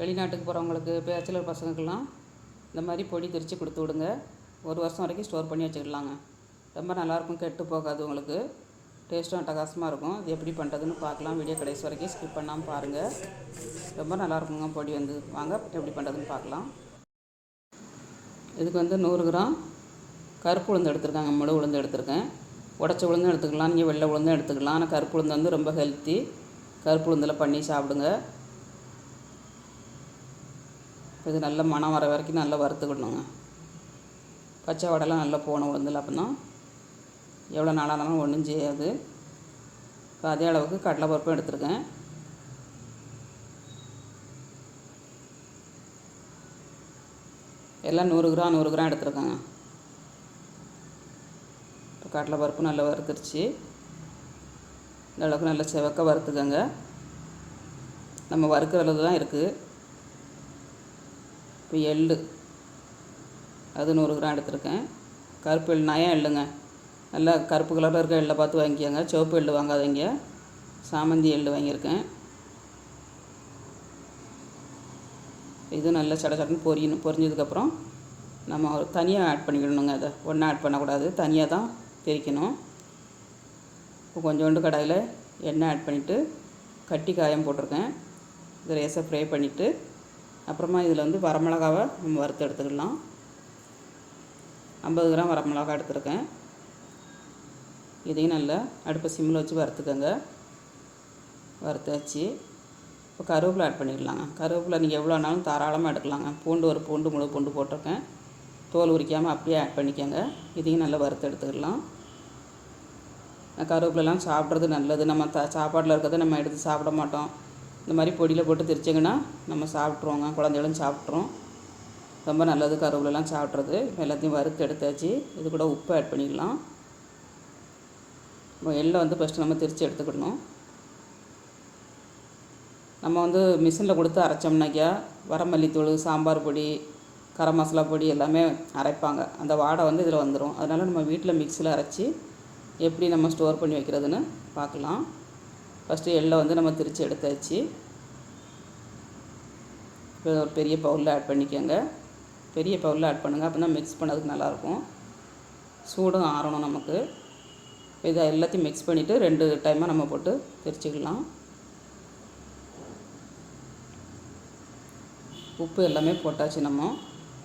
வெளிநாட்டுக்கு போகிறவங்களுக்கு பேச்சுலர் பசங்களுக்கெல்லாம் இந்த மாதிரி பொடி திரித்து கொடுத்து விடுங்க. ஒரு வருஷம் வரைக்கும் ஸ்டோர் பண்ணி வச்சுக்கலாங்க. ரொம்ப நல்லாயிருக்கும் கெட்டு போகாது உங்களுக்கு. டேஸ்ட்டும் அட்டகாசமாக இருக்கும். இது எப்படி பண்ணுறதுன்னு பார்க்கலாம். வீடியோ கடைசி வரைக்கும் ஸ்கிப் பண்ணாமல் பாருங்கள் ரொம்ப நல்லாயிருக்குங்க பொடி வந்து. வாங்க எப்படி பண்ணுறதுன்னு பார்க்கலாம். இதுக்கு வந்து நூறு கிராம் கருப்பு உளுந்து எடுத்துருக்காங்க. முழு உளுந்து எடுத்திருக்கேன். உடச்ச உளுந்தும் எடுத்துக்கலாம். நீங்கள் வெள்ளை உளுந்தும் எடுத்துக்கலாம். ஆனால் கருப்பு உளுந்து வந்து ரொம்ப ஹெல்த்தி கருப்பு உளுந்தில் பண்ணி சாப்பிடுங்க. இது நல்ல மனம் வர வரைக்கும் நல்லா வறுத்துக்கணுங்க. பச்சை வடைலாம் நல்லா போன உளுந்தில் அப்படின்னா எவ்வளோ நாளானாலும் ஒன்றும் செய்யாது இப்போ அதே அளவுக்கு கடலைப்பருப்பும் எடுத்துருக்கேன். எல்லாம் நூறு கிராம் நூறு கிராம் எடுத்துருக்கேங்க. இப்போ கடலைப்பருப்பு நல்லா வறுத்துருச்சு. இந்த அளவுக்கு நல்லா செவக்க வறுத்துக்கோங்க. நம்ம வறுக்கிறதுல தான் இருக்குது. இப்போ எள்ளு. அது நூறு கிராம் எடுத்திருக்கேன். கருப்பு எள் நயம் எள்ளுங்க. நல்லா கருப்பு கலரில் இருக்க எள்ளை பார்த்து வாங்கிக்கோங்க. சிவப்பு எள்ளு வாங்காதீங்க. சாமந்தி எள்ளு வாங்கியிருக்கேன். இது நல்லா சட சடன்னு பொரியணும் பொரிஞ்சதுக்கப்புறம் நம்ம ஒரு தனியாக ஆட் பண்ணிக்கணுங்க அதை ஒன்றா ஆட் பண்ணக்கூடாது. தனியாக தான் பிரிக்கணும் இப்போ கொஞ்சோண்டு கடாயில் எண்ணெய் ஆட் பண்ணிவிட்டு கட்டி காயம் போட்டிருக்கேன். இதை லேசாக ஃப்ரை பண்ணிவிட்டு அப்புறமா இதில் வந்து வரமிளகாவை நம்ம வறுத்து எடுத்துக்கலாம். ஐம்பது கிராம் வரமிளகா எடுத்துருக்கேன். இதையும் நல்லா அடுப்பை சிம்மில் வச்சு வறுத்துக்கோங்க. வறுத்தாச்சு. இப்போ கருவேப்பிலை ஆட் பண்ணிக்கலாங்க. கருவேப்பிலை நீங்கள் எவ்வளோ ஆனாலும் தாராளமாக எடுக்கலாங்க. பூண்டு ஒரு பூண்டு முழு பூண்டு போட்டிருக்கேன். தோல் உரிக்காமல் அப்படியே ஆட் பண்ணிக்கோங்க. இதையும் நல்லா வறுத்து எடுத்துக்கலாம். கருவேப்பிலலாம் சாப்பிட்றது நல்லது. நம்ம த சாப்பாட்டில் இருக்கிறத நம்ம எடுத்து சாப்பிட மாட்டோம். இந்த மாதிரி பொடியில் போட்டு திரிச்சிங்கன்னா நம்ம சாப்பிட்ருவோங்க குழந்தைகளும் சாப்பிட்றோம் ரொம்ப நல்லது. கருவிலலாம் சாப்பிட்றது. எல்லாத்தையும் வறுத்து எடுத்தாச்சு. இது கூட உப்பு ஆட் பண்ணிக்கலாம் எல்லாம் எள்ளை வந்து ஃபஸ்ட்டு நம்ம திரித்து எடுத்துக்கிடணும் நம்ம வந்து மிஷினில் கொடுத்து அரைச்சோம்னாக்கா வரமல்லித்தூள் சாம்பார் பொடி கரம் மசாலா பொடி எல்லாமே அரைப்பாங்க. அந்த வாடை வந்து இதில் வந்துடும் அதனால் நம்ம வீட்டில் மிக்சியில் அரைச்சி எப்படி நம்ம ஸ்டோர் பண்ணி வைக்கிறதுன்னு பார்க்கலாம். ஃபஸ்ட்டு எள்ளை வந்து நம்ம திரித்து எடுத்தாச்சு. இப்போ ஒரு பெரிய பவுலில் ஆட் பண்ணிக்கோங்க. பெரிய பவுலில் ஆட் பண்ணுங்கள் அப்போ தான் மிக்ஸ் பண்ணதுக்கு நல்லாயிருக்கும் சூடும் ஆறணும் நமக்கு. இதை எல்லாத்தையும் மிக்ஸ் பண்ணிவிட்டு ரெண்டு டைமாக நம்ம போட்டு திரிச்சிக்கலாம். உப்பு எல்லாமே போட்டாச்சு நம்ம.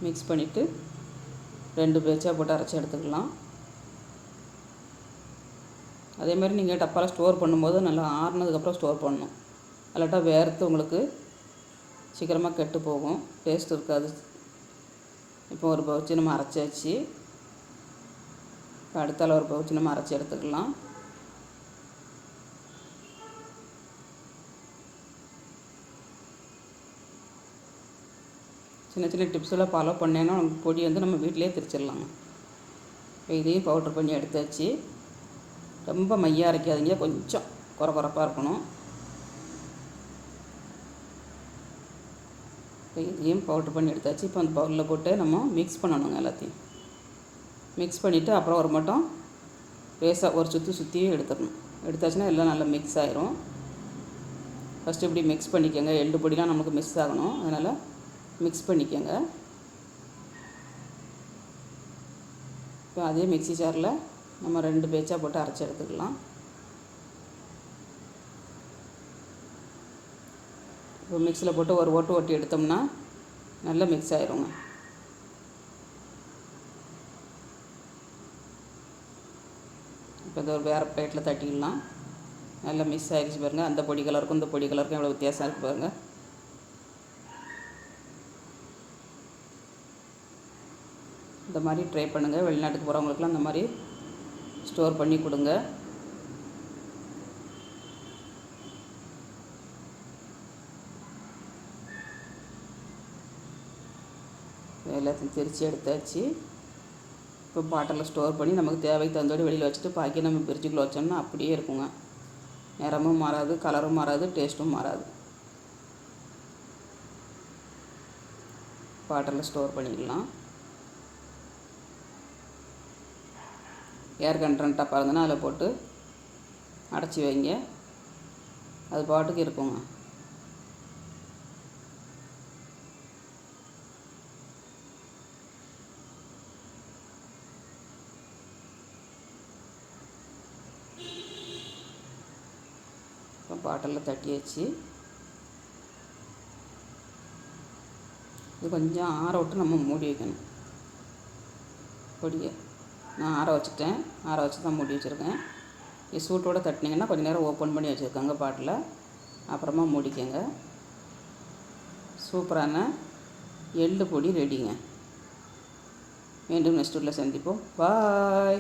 மிக்ஸ் பண்ணிவிட்டு ரெண்டு பேச்சாக போட்டு அரைச்சி எடுத்துக்கலாம். அதே மாதிரி நீங்கள் டப்பாவில் ஸ்டோர் பண்ணும்போது நல்லா ஆறுனதுக்கப்புறம் ஸ்டோர் பண்ணணும். இல்லாட்டா வேர்த்து உங்களுக்கு சீக்கிரமாக கெட்டு போகும். டேஸ்ட் இருக்காது. இப்போ ஒரு பவுச்சு நம்ம அரைச்சாச்சு இப்போ அடுத்தால ஒரு பவுச்சு நம்ம அரைச்சி எடுத்துக்கலாம். சின்ன சின்ன டிப்ஸ் எல்லாம் ஃபாலோ பண்ணேன்னா பொடி வந்து நம்ம வீட்டிலே திரிச்சிடலாங்க. இதையும் பவுட்ரு பண்ணி எடுத்தாச்சு ரொம்ப மையாக அரைக்காதீங்க. கொஞ்சம் குறை குறைப்பாக இருக்கணும். இப்போ இதையும் பவுட்ரு பண்ணி எடுத்தாச்சு. இப்போ அந்த பவுலில் போட்டு நம்ம மிக்ஸ் பண்ணணுங்க எல்லாத்தையும். மிக்ஸ் பண்ணிவிட்டு அப்புறம் ஒரு மட்டும் லேசாக ஒரு சுற்றி சுற்றியும் எடுத்துடணும். எடுத்தாச்சுன்னா எல்லாம் நல்லா மிக்ஸ் ஆயிரும். ஃபஸ்ட்டு இப்படி மிக்ஸ் பண்ணிக்கோங்க. எள்ளு பொடிலாம் நமக்கு மிக்ஸ் ஆகணும். அதனால் மிக்ஸ் பண்ணிக்கோங்க. இப்போ அதே மிக்ஸி ஜாரில் நம்ம ரெண்டு பேச்சாக போட்டு அரைச்சி எடுத்துக்கலாம். இப்போ மிக்ஸியில் போட்டு ஒரு ஓட்டு ஓட்டி எடுத்தோம்னா நல்லா மிக்ஸ் ஆயிருங்க. இப்போ இதை ஒரு வேறு பிளேட்டில் தட்டிக்கலாம் நல்லா மிக்ஸ் ஆகிடுச்சு பாருங்கள் அந்த பொடி கலருக்கும் இந்த பொடி கலருக்கும் எவ்வளோ வித்தியாசம் இருக்குது பாருங்கள் இந்த மாதிரி ட்ரை பண்ணுங்கள் வெளிநாட்டுக்கு போகிறவங்களுக்குலாம் இந்த மாதிரி ஸ்டோர் பண்ணி கொடுங்க. எல்லாத்தையும் திரித்து எடுத்தாச்சு. இப்போ பாட்டிலில் ஸ்டோர் பண்ணி நமக்கு தேவைக்கு தகுந்தபடி வெளியில் வச்சுட்டு பாக்கி நம்ம ஃப்ரிட்ஜுக்குள்ளே வச்சோம்னா அப்படியே இருக்குங்க. நிறமும் மாறாது கலரும் மாறாது டேஸ்ட்டும் மாறாது. பாட்டிலில் ஸ்டோர் பண்ணிக்கலாம் ஏர் கண்ட்ரன் டப்பா இருந்ததுன்னா அதில் போட்டு அடைச்சி வைங்க. அது பாட்டுக்கு இருக்குங்க. இப்போ பாட்டிலில் தட்டி வச்சு இது கொஞ்சம் ஆற விட்டு நம்ம மூடி வைக்கணும். பொடியை. நான் ஆற வச்சுட்டேன். ஆற வச்சு தான் மூடி வச்சுருக்கேன். இது சூட்டோடு தட்டினீங்கன்னா கொஞ்சம் நேரம் ஓப்பன் பண்ணி வச்சுருக்கோங்க பாட்டில். அப்புறமா மூடிக்கங்க. சூப்பரான எள்ளு பொடி ரெடிங்க மீண்டும் நெக்ஸ்ட் வீட்டில் சந்திப்போம். பாய்